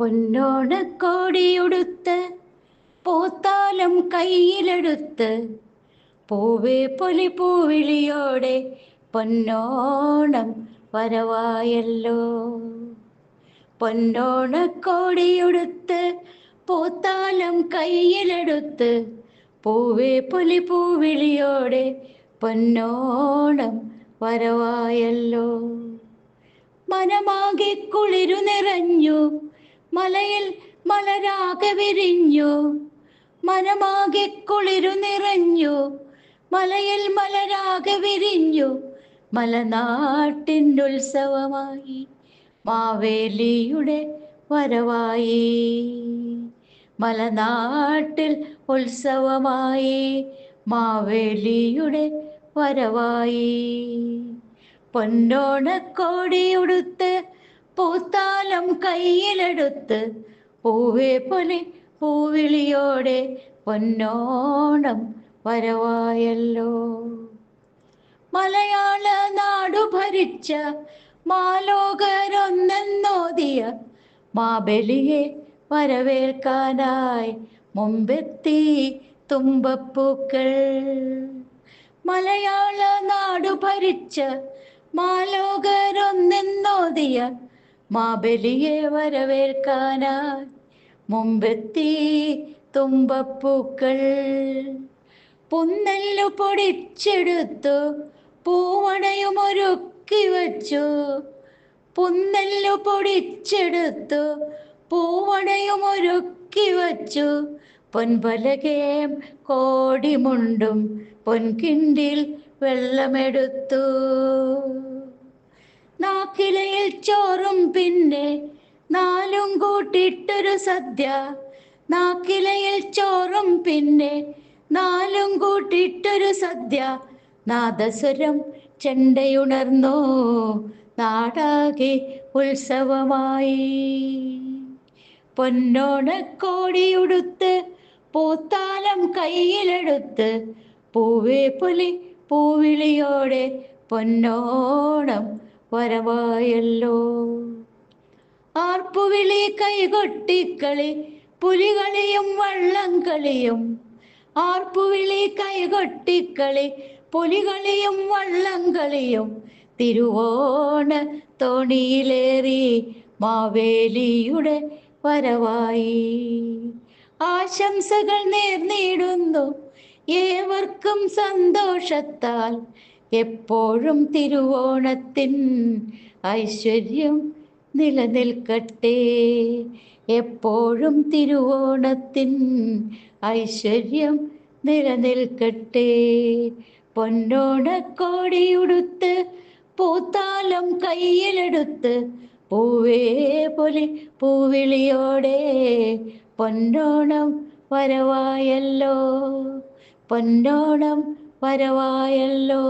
പൊന്നോണക്കോടിയുടുത്ത് പൂത്താലം കയ്യിലെടുത്ത് പൂവേ പൊലി പൂവിളിയോടെ പൊന്നോണം വരവായല്ലോ. പൊന്നോണക്കോടിയുടുത്ത് പൂത്താലം കയ്യിലെടുത്ത് പൂവേ പൊലി പൂവിളിയോടെ പൊന്നോണം വരവായല്ലോ. മനമാകെ കുളിരു നിറഞ്ഞു മലയിൽ മലരാകെ വിരിഞ്ഞു മനമാകെ കുളിരു നിറഞ്ഞു മലയിൽ മലരാകെ വിരിഞ്ഞു മലനാട്ടിനുത്സവമായി മാവേലിയുടെ വരവായി. മലനാട്ടിൽ ഉത്സവമായി മാവേലിയുടെ വരവായി. പൊന്നോണക്കോടിയുടുത്ത് കയ്യിലെടുത്ത് പൂവേ പോലെ പൂവിളിയോടെ പൊന്നോണം വരവായല്ലോ. മലയാള നാടു ഭരിച്ച മാലോകരൊന്നെന്നോതിയ മാബലിയെ വരവേൽക്കാനായി മുമ്പെത്തി തുമ്പപ്പൂക്കൾ. മലയാള നാടു ഭരിച്ച മാലോകരൊന്നെന്നോതിയ മാബലിയെ വരവേൽക്കാനായി മുമ്പെത്തി തുമ്പപ്പൂക്കൾ. പുന്നല്ലു പൊടിച്ചെടുത്തു പൂവണയും ഒരുക്കി വച്ചു. പുന്നല്ലു പൊടിച്ചെടുത്തു പൂവണയും ഒരുക്കി വച്ചു. പൊൻപലകേം കോടിമുണ്ടും പൊൻകിണ്ടിൽ വെള്ളമെടുത്തു. ചോറും പിന്നെ നാലും കൂട്ടിട്ടൊരു സദ്യ. നാക്കിലയിൽ ചോറും പിന്നെ നാലും കൂട്ടിട്ടൊരു സദ്യ. നാദസ്വരം ചെണ്ടയുണർന്നോ. നാടാകെ ഉത്സവമായി. പൊന്നോണക്കോടിയുടുത്ത് പൂത്താലം കയ്യിലെടുത്ത് പൂവേ പുലി പൂവിളിയോടെ പൊന്നോണം വരവായല്ലോ ആർപ്പുവിളി കൈകൊട്ടിക്കളി പുലികളിയും വള്ളം കളിയും ആർപ്പുവിളി കൈകൊട്ടിക്കളി പുലികളിയും വള്ളം കളിയും തിരുവോണ തോണിയിലേറി മാവേലിയുടെ വരവായി. ആശംസകൾ നേർന്നിടുന്നു ഏവർക്കും സന്തോഷത്താൽ. എപ്പോഴും തിരുവോണത്തിൻ ഐശ്വര്യം നിലനിൽക്കട്ടെ. എപ്പോഴും തിരുവോണത്തിൻ ഐശ്വര്യം നിലനിൽക്കട്ടെ. പൊന്നോണക്കോടിയുടുത്ത് പൂത്താലം കയ്യിലെടുത്ത് പൂവേ പൊലി പൂവിളിയോടെ പൊന്നോണം വരവായല്ലോ. പൊന്നോണം വരവായല്ലോ.